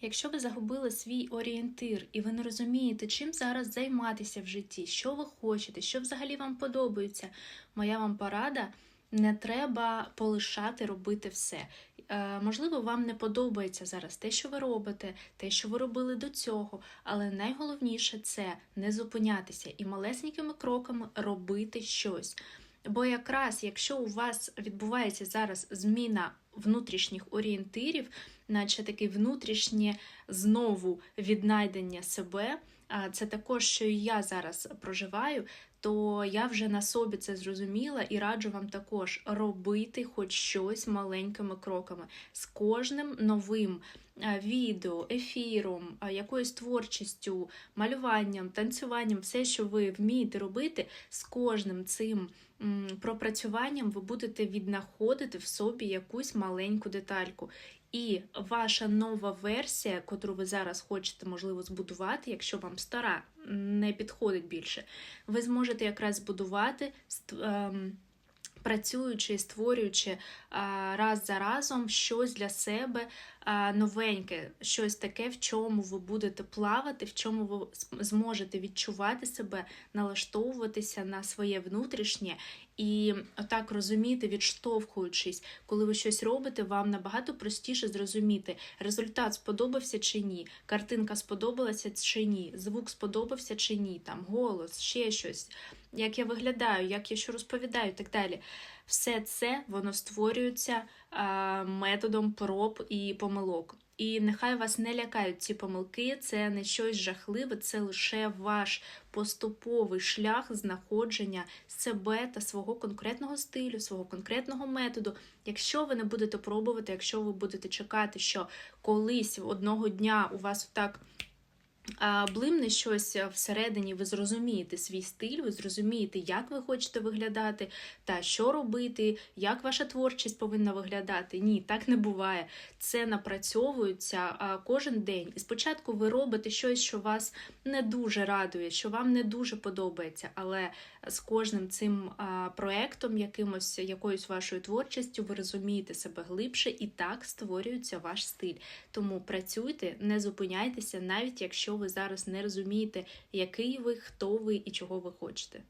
Якщо ви загубили свій орієнтир і ви не розумієте, чим зараз займатися в житті, що ви хочете, що взагалі вам подобається, моя вам порада. Не треба полишати робити все. Е, можливо, вам не подобається зараз те, що ви робите, те, що ви робили до цього, але найголовніше це не зупинятися і малесенькими кроками робити щось. Бо якраз якщо у вас відбувається зараз зміна внутрішніх орієнтирів, наче таке внутрішнє знову віднайдення себе, це також, що і я зараз проживаю, то я вже на собі це зрозуміла і раджу вам також робити хоч щось маленькими кроками. З кожним новим відео, ефіром, якоюсь творчістю, малюванням, танцюванням, все, що ви вмієте робити, з кожним цим пропрацюванням ви будете віднаходити в собі якусь маленьку детальку. І ваша нова версія, котру ви зараз хочете, можливо, збудувати, якщо вам стара не підходить більше, ви зможете якраз збудувати, ем, працюючи і створюючи раз за разом щось для себе новеньке, щось таке, в чому ви будете плавати, в чому ви зможете відчувати себе, налаштовуватися на своє внутрішнє. І отак розуміти, відштовхуючись, коли ви щось робите, вам набагато простіше зрозуміти, результат сподобався чи ні, картинка сподобалася чи ні, звук сподобався чи ні, там голос, ще щось, як я виглядаю, як я що розповідаю, і так далі. Все це воно створюється методом проб і помилок. І нехай вас не лякають ці помилки, це не щось жахливе, це лише ваш поступовий шлях знаходження себе та свого конкретного стилю, свого конкретного методу. Якщо ви не будете пробувати, якщо ви будете чекати, що колись одного дня у вас так блимне щось всередині, ви зрозумієте свій стиль, ви зрозумієте, як ви хочете виглядати, та що робити, як ваша творчість повинна виглядати. Ні, так не буває. Це напрацьовується кожен день. І спочатку ви робите щось, що вас не дуже радує, що вам не дуже подобається, але з кожним цим проектом, якимось якоюсь вашою творчістю, ви розумієте себе глибше, і так створюється ваш стиль. Тому працюйте, не зупиняйтеся, навіть якщо ви зараз не розумієте, який ви, хто ви і чого ви хочете.